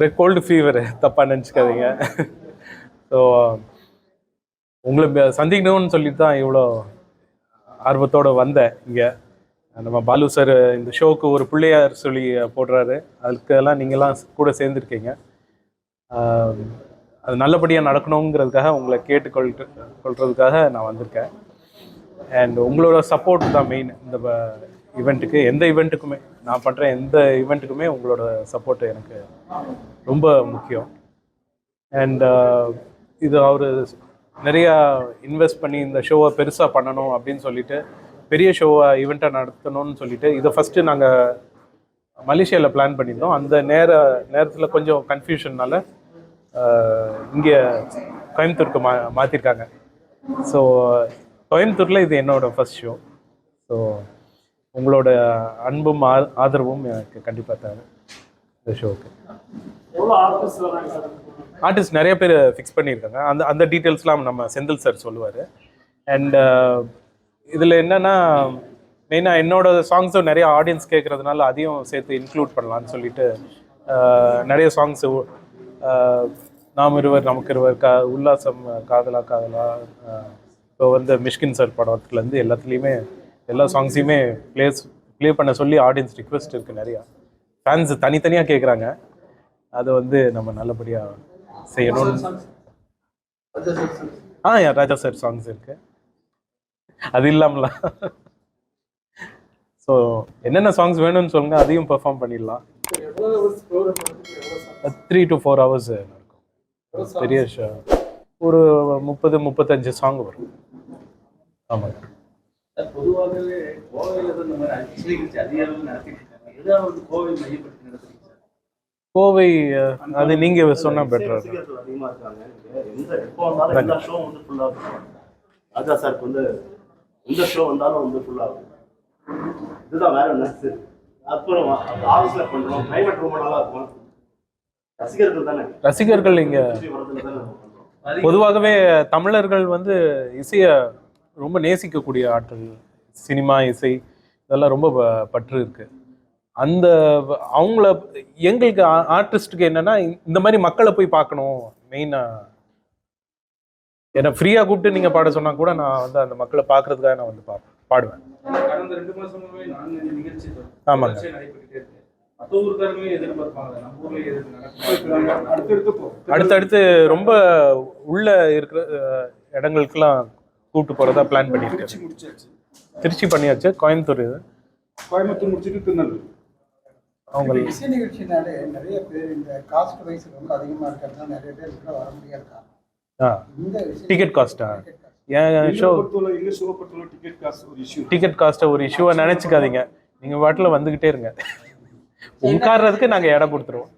ஒரே gold fever தப்பாக நினச்சிக்காதீங்க. ஸோ உங்களை சந்திக்கணும்னு சொல்லிட்டு தான் இவ்வளோ ஆர்வத்தோடு வந்தேன் இங்கே. நம்ம பாலு சார் இந்த ஷோக்கு ஒரு பிள்ளையார் சொல்லி போடுறாரு. அதுக்கெல்லாம் நீங்கள்லாம் கூட சேர்ந்துருக்கீங்க. அது நல்லபடியாக நடக்கணுங்கிறதுக்காக உங்களை கேட்டுக்கொள் கொள்றதுக்காக நான் வந்திருக்கேன். அண்ட் உங்களோட சப்போர்ட் தான் மெயின் இந்த ஈவெண்ட்டுக்கு எந்த ஈவெண்ட்டுக்குமே நான் பண்ணுற எந்த ஈவெண்ட்டுக்குமே உங்களோட சப்போர்ட் எனக்கு ரொம்ப முக்கியம். அண்ட் uh, இது அவர் நிறையா இன்வெஸ்ட் பண்ணி இந்த ஷோவை பெருசாக பண்ணணும் அப்படின்னு சொல்லிட்டு பெரிய ஷோவை ஈவெண்ட்டாக நடத்தணும்னு சொல்லிட்டு இதை ஃபஸ்ட்டு நாங்கள் மலேசியாவில் பிளான் பண்ணியிருந்தோம். அந்த நேர நேரத்தில் கொஞ்சம் கன்ஃபியூஷன்னால இங்கே கோயம்புத்தூருக்கு மா மாற்றிருக்காங்க ஸோ கோயம்புத்தூரில் இது என்னோடய ஃபஸ்ட் ஷோ ஸோ உங்களோட அன்பும் ஆ ஆதரவும் எனக்கு கண்டிப்பாக தேவை. இந்த ஷோவுக்கு ஆர்டிஸ்ட் நிறைய பேர் ஃபிக்ஸ் பண்ணியிருக்காங்க. அந்த அந்த டீட்டெயில்ஸ்லாம் நம்ம செந்தில் சார் சொல்லுவார். அண்ட் இதில் என்னென்னா மெயினாக என்னோட சாங்ஸும் நிறைய ஆடியன்ஸ் கேட்குறதுனால அதையும் சேர்த்து இன்க்ளூட் பண்ணலான்னு சொல்லிட்டு நிறைய சாங்ஸு நாம் இருவர் நமக்கு இருவர் கா உல்லாசம் காதலா காதலா இப்போ வந்து மிஷ்கின் சார் படத்துலேருந்து எல்லாத்துலேயுமே எல்லா சாங்ஸையுமே ப்ளேஸ் ப்ளே பண்ண சொல்லி ஆடியன்ஸ் ரிக்வெஸ்ட் இருக்குது நிறையா. ஃபேன்ஸ் தனித்தனியாக கேட்குறாங்க அதை வந்து நம்ம நல்லபடியாக செய்யணும்னு ஆ யா ராஜா சார் சாங்ஸ் இருக்கு. அது இல்லாமல. ஸோ என்னென்ன சாங்ஸ் வேணும்னு சொல்லுங்க அதையும் பெர்ஃபார்ம் பண்ணிடலாம். த்ரீ டு ஃபோர் ஹவர்ஸ் நடக்கும் பெரிய ஒரு முப்பது முப்பத்தஞ்சு சாங் வரும். ஆமாங்க. பொதுவாகவே கோவையில் இந்த மாதிரி அஞ்சு நிகழ்ச்சி அதிக அளவில் நடத்திட்டு இருக்காங்க. எதாவது வந்து கோவை மையப்படுத்தி நடத்துறீங்க சார்? கோவை அது நீங்க சொன்னா பெட்டரா அதிகமா இருக்காங்க. எந்த எப்போ வந்தாலும் எல்லா ஷோ வந்து ஃபுல்லா இருக்கும். ராஜா சாருக்கு வந்து எந்த ஷோ வந்தாலும் வந்து ஃபுல்லா இருக்கும். இதுதான் வேற நட்ஸ் அப்புறம் ஆஃபீஸ்ல பண்றோம். கிளைமேட் ரொம்ப நல்லா இருக்கும். ரசிகர்கள் தானே? ரசிகர்கள் இங்க பொதுவாகவே தமிழர்கள் வந்து இசையை ரொம்ப நேசிக்கக்கூடிய ஆட்கள் சினிமா இசை இதெல்லாம் ரொம்ப ப- பற்று இருக்கு. அந்த அவங்கள எங்களுக்கு ஆர்டிஸ்ட்டுக்கு என்னன்னா இந்த மாதிரி மக்களை போய் பார்க்கணும் மெயினாக ஏன்னா ஃப்ரீயாக கூப்பிட்டு நீங்கள் பாட சொன்னா கூட நான் வந்து அந்த மக்களை பார்க்கறதுக்காக நான் வந்து பா பாடுவேன். கடந்த ரெண்டு மாசமாவே நான்கு நிகழ்ச்சி ஆமாங்க. அடுத்தடுத்து போ அடுத்தடுத்து ரொம்ப உள்ள இருக்கிற இடங்களுக்கெல்லாம் கூப்பிட்டு போகிறதா பிளான் பண்ணியிருக்கேன் திருச்சி பண்ணியாச்சு கோயம்புத்தூர் இது? கோயம்புத்தூர் முடிச்சுட்டு திருநெல்வேலி. அவங்க இசை நிகழ்ச்சினாலே நிறைய பேர் இந்த காஸ்ட் வைஸ் ரொம்ப அதிகமா இருக்கிறதுனால நிறைய பேர் உள்ள வர முடியாது ஆ. இந்த டிக்கெட் காஸ்ட்டா எங்களை ஷோ டிக்கெட் காசு ஒரு இஷ்யூ டிக்கெட் காஸ்ட்டை ஒரு இஷ்யூவை நினச்சிக்காதீங்க. நீங்கள் வாட்டில் வந்துக்கிட்டே இருங்க. உட்கார்றதுக்கு நாங்கள் இடம் கொடுத்துருவோம்.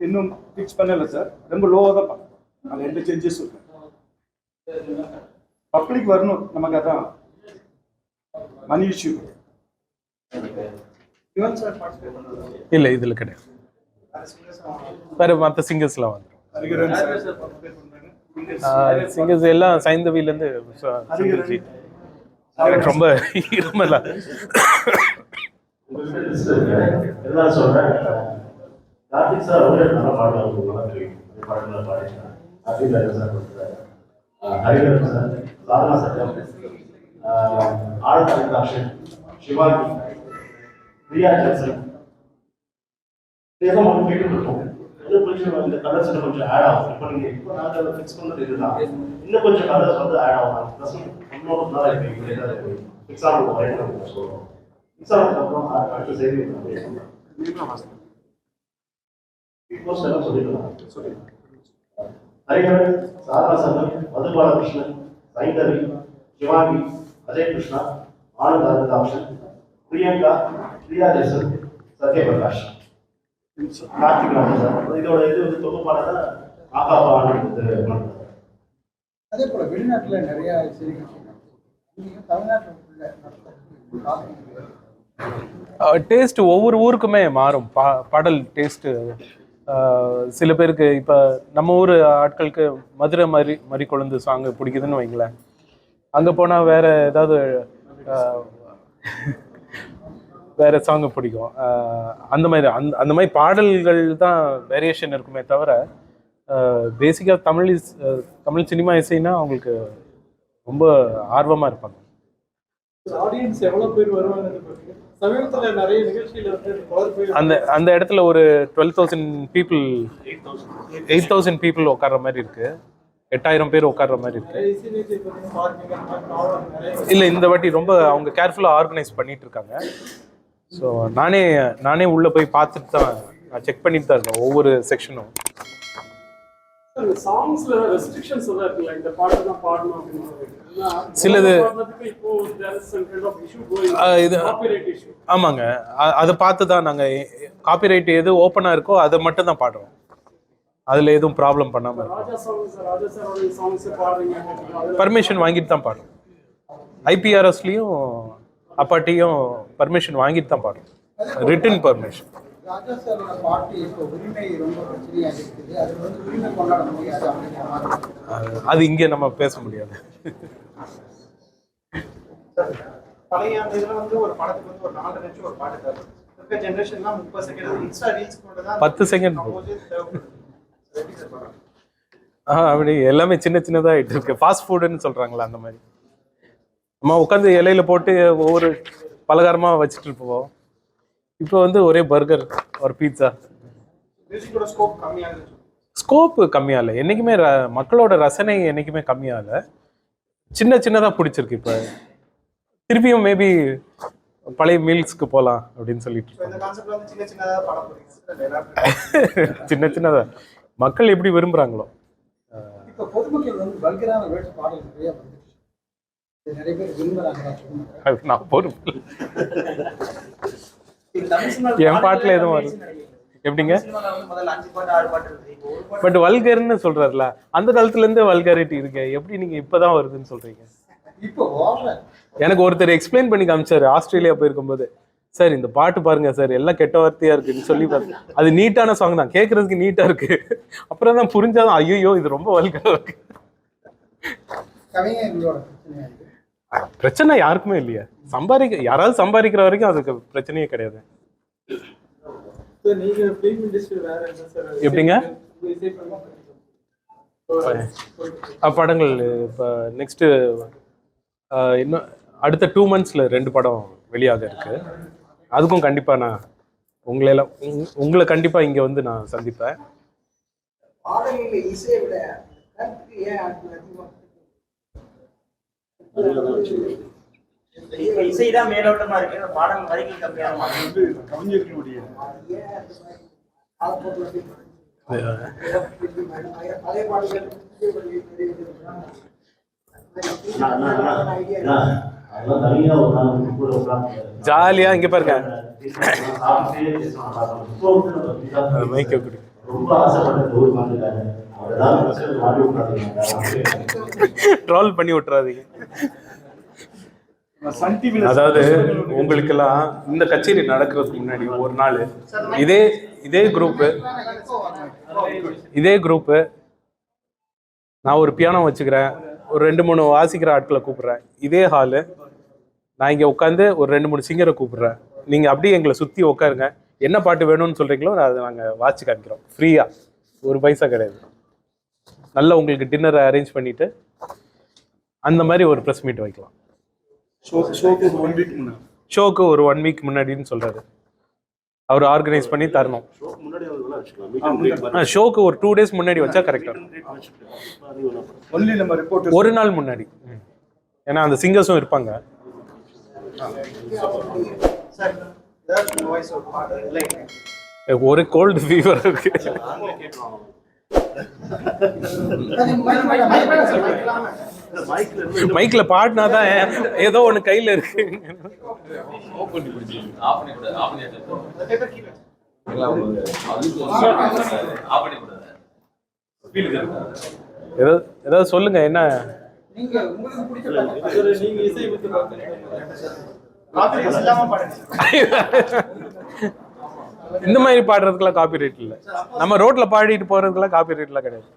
இன்னும் ஃபிக்ஸ் பண்ணல சார் ரொம்ப லோவாக தான் அங்கே எந்த சேஞ்சஸ் இல்லை பப்ளிக் வரணும் நமக்கு அதான். மணி இஷ்யூ இல்லை இதில் கிடையாது. வேறு மற்ற சிங்கர்ஸ்லாம் வந்துடும் சிங்கர்ஸ் எல்லாம் சைந்தவிலேருந்து எனக்கு ரொம்ப இருமலா எல்லாம் சொல்றேன். கார்த்திக் சார் அவரே நல்லா பாடுவாங்க உங்களுக்கு நல்லா தெரியும் சார் கொடுத்தாரு ஹரிகரன் சார் சாதனா சட்டம் ஆழ்ந்த அக்ஷன் சிவாங்கி பிரியா ஜென்சன் இதெல்லாம் உங்களுக்கு இன்னும் கொஞ்சம் இந்த கலர்ஸ் இன்னும் கொஞ்சம் ஆட் ஆகும் இப்போ இப்போ நாங்கள் ஃபிக்ஸ் பண்ணது இதுதான் இன்னும் கொஞ்சம் கலர்ஸ் வந்து ஆட் ஆகும் ப்ளஸ் இன்னொரு நாள் இப்போ ஃபிக்ஸ் ஆகும் வரைக்கும் ஃபிக்ஸ் ஆனதுக்கப்புறம் அடுத்த செய்தி சொல்லிடலாம் ஹரிஹரன் சாரா சங்கம் மதுபாலகிருஷ்ணன் சைந்தவி சிவாங்கி அஜய் கிருஷ்ணா ஆனந்த் அனந்தாக்ஷன் பிரியங்கா பிரியா ஜெசன் சத்யபிரகாஷ் கார்த்திக் இதோட இது வந்து ஆகா. அதே போல வெளிநாட்டுல நிறைய. டேஸ்ட் ஒவ்வொரு ஊருக்குமே மாறும் பா பாடல் டேஸ்ட்டு சில பேருக்கு இப்போ நம்ம ஊர் ஆட்களுக்கு மதுரை மறி மறி கொழுந்து சாங் பிடிக்குதுன்னு வைங்களேன். அங்கே போனால் வேற ஏதாவது வேற சாங் பிடிக்கும். அந்த மாதிரி அந்த அந்த மாதிரி பாடல்கள் தான் வேரியேஷன் இருக்குமே தவிர பேசிக்காக தமிழ் இஸ் தமிழ் சினிமா இசைனா அவங்களுக்கு ரொம்ப ஆர்வமாக இருப்பாங்க. ஆடியன்ஸ் எவ்வளோ பேர் வருவாங்க நிறைய வந்து அந்த அந்த இடத்துல ஒரு twelve thousand people eight thousand people உட்கார்ற மாதிரி இருக்கு. எட்டாயிரம் பேர் உட்கார்ற மாதிரி இருக்கு. இல்லை இந்த வாட்டி ரொம்ப அவங்க கேர்ஃபுல்லாக ஆர்கனைஸ் பண்ணிட்டு இருக்காங்க. ஸோ நானே நானே உள்ளே போய் பார்த்துட்டு தான் நான் செக் பண்ணிட்டு தான் இருக்கேன் ஒவ்வொரு செக்ஷனும் சாங்ஸ்ல ரெஸ்ட்ரிக்ஷன்ஸ் எல்லாம் இருக்குல்ல இந்த பாட்டு தான் பாடணும் அப்படின்னு சொல்லிட்டு. ஏன்னா, சிலது- இது ஆமாங்க. அதை பார்த்து தான் நாங்கள் காப்பிரைட் எது ஓப்பனாக இருக்கோ அதை மட்டும் தான் பாடுறோம். அதில் எதுவும் ப்ராப்ளம் பண்ணாமல் இருக்கோம். பர்மிஷன் வாங்கிட்டு தான் பாடுறோம். ஐபிஆர்எஸ்லேயும் அப்பாட்டியும் பர்மிஷன் வாங்கிட்டு தான் பாடுறோம். ரிட்டன் பர்மிஷன் ராஜா சாரோட பாட்டு இப்போ உரிமை ரொம்ப பிரச்சனையாக இருக்குது. அது வந்து உரிமை கொண்டாட முடியாது அப்படிங்கிற மாதிரி அது இங்கே நம்ம பேச முடியாது. பழைய அந்த இதுல வந்து ஒரு படத்துக்கு வந்து ஒரு நாலு நிமிஷம் ஒரு பாட்டு தேவை இருக்க ஜென்ரேஷன்லாம் முப்பது செகண்ட் இன்ஸ்டா ரீல்ஸ் கொண்டு தான் பத்து செகண்ட் ஆ அப்படி எல்லாமே சின்ன சின்னதாக ஆகிட்டு இருக்கு. ஃபாஸ்ட் ஃபுட்டுன்னு சொல்கிறாங்களா அந்த மாதிரி. நம்ம உட்காந்து இலையில போட்டு ஒவ்வொரு பலகாரமாக வச்சுட்டு இருப்போம். இப்போ வந்து ஒரே பர்கர் ஒரு பீட்சா மியூசிக்கோட ஸ்கோப் கம்மியாகுது ஸ்கோப் கம்மியாகல என்றைக்குமே ர மக்களோட ரசனை என்றைக்குமே கம்மியாகல சின்ன சின்னதாக பிடிச்சிருக்கு இப்போ. திருப்பியும் மேபி பழைய மீல்ஸ்க்கு போகலாம் அப்படின்னு சொல்லிட்டு சின்ன சின்னதா மக்கள் எப்படி விரும்புகிறாங்களோ நான் பொறுப்பு என் பாட்டுல எதுவும் வரல. எப்படிங்க? பட் வல்கர்னு சொல்றாருல அந்த காலத்துல இருந்தே வல்காரிட்டி இருக்கு. எப்படி நீங்க இப்பதான் வருதுன்னு சொல்றீங்க? எனக்கு ஒருத்தர் எக்ஸ்பிளைன் பண்ணி காமிச்சாரு. ஆஸ்திரேலியா போயிருக்கும்போது. சார் இந்த பாட்டு பாருங்க சார். எல்லாம் கெட்ட வார்த்தையா இருக்குன்னு சொல்லி பாரு. அது நீட்டான சாங் தான். கேட்கறதுக்கு நீட்டா இருக்கு. அப்புறம் தான் புரிஞ்சாதான் ஐயோ இது ரொம்ப வல்கரா இருக்கு? பிரச்சனை யாருக்குமே இல்லையா. சம்பாதிக்க யாராவது சம்பாதிக்கிற வரைக்கும் அதுக்கு பிரச்சனையே கிடையாது So, நீங்க ஃபிலிம் இண்டஸ்ட்ரி வேற என்ன சார் எப்படிங்க? படங்கள் இப்போ நெக்ஸ்ட்டு இன்னும் அடுத்த டூ மந்த்ஸில் ரெண்டு படம் வெளியாக இருக்கு. அதுக்கும் கண்டிப்பாக நான் உங்களெல்லாம் உங்- உங்களை கண்டிப்பாக இங்கே வந்து நான் சந்திப்பேன். பாடலில் இசைதான் மேலோட்டமா இருக்கு. பாடல் வரிகள் வந்து கவிஞர்களுடைய ஜாலியாக இங்கே பாருங்க. மைக்கை ரொம்ப ஆசைப்பட்ட ட்ரால் பண்ணி விட்டுறாதீங்க. அதாவது உங்களுக்கெல்லாம் இந்த கச்சேரி நடக்கிறதுக்கு முன்னாடி ஒரு நாள் இதே இதே குரூப்பு இதே குரூப்பு நான் ஒரு பியானோ வச்சுக்கிறேன் ஒரு ரெண்டு மூணு வாசிக்கிற ஆட்களை கூப்பிடுறேன். இதே ஹாலு நான் இங்கே உட்காந்து ஒரு ரெண்டு மூணு சிங்கரை கூப்பிடுறேன். நீங்கள் அப்படியே எங்களை சுற்றி உட்காருங்க. என்ன பாட்டு வேணும்னு சொல்கிறீங்களோ அதை நாங்கள் வாட்சி காமிக்கிறோம். ஃப்ரீயாக ஒரு பைசா கிடையாது. நல்லா உங்களுக்கு டின்னரை அரேஞ்ச் பண்ணிவிட்டு அந்த மாதிரி ஒரு ப்ரெஸ் மீட் வைக்கலாம். ஷோக்கு ஒன் வீக் முன்னாடி. ஷோக்கு ஒரு ஒன் வீக் முன்னாடின்னு சொல்றாரு. அவர் ஆர்கனைஸ் பண்ணி தரணும். ஷோக்கு ஒரு டூ டேஸ் முன்னாடி வச்சா கரெக்டாக ஒன்லி நம்ம ரிப்போர்ட் ஒரு நாள் முன்னாடி. ஏன்னா அந்த சிங்கர்ஸும் இருப்பாங்க. சார் ஏதாச்சும் வாய்ஸ் ஒரு கோல்டு ஃபீவர் இருக்கு. மைக்ல பாடினா தான் ஏதோ ஒன்று கையில இருக்கு. ஏதாவது சொல்லுங்க என்ன? இந்த மாதிரி பாடுறதுக்குலாம் காப்பி ரேட் இல்லை. நம்ம ரோட்ல பாடிட்டு போறதுக்குலாம் காப்பி ரைட்லாம் கிடையாது.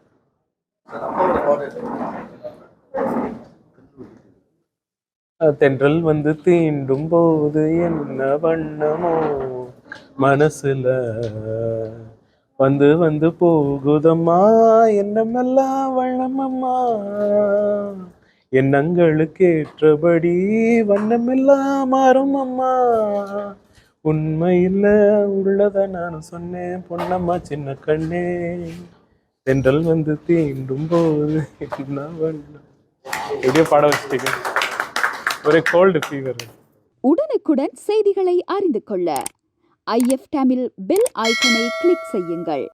தென்றல் வந்து தீண்டும் போது என்ன வண்ணமோ மனசுல வந்து வந்து போகுதம்மா எண்ணமெல்லாம் வண்ணமம்மா. எண்ணங்களுக்கு ஏற்றபடி வண்ணமெல்லாம் மாறும் அம்மா உண்மையில் உள்ளத நான் சொன்னேன் பொன்னம்மா சின்ன கண்ணே. தென்றல் வந்து தீண்டும் போது என்ன வண்ணம்? எப்படியோ பாட வச்சுட்டீங்க. ஒரே கோல்டு ஃபீவர் உடனுக்குடன் செய்திகளை அறிந்து கொள்ள. ஐஎஃப் தமிழ் பெல் ஐக்கனை கிளிக் செய்யுங்கள்.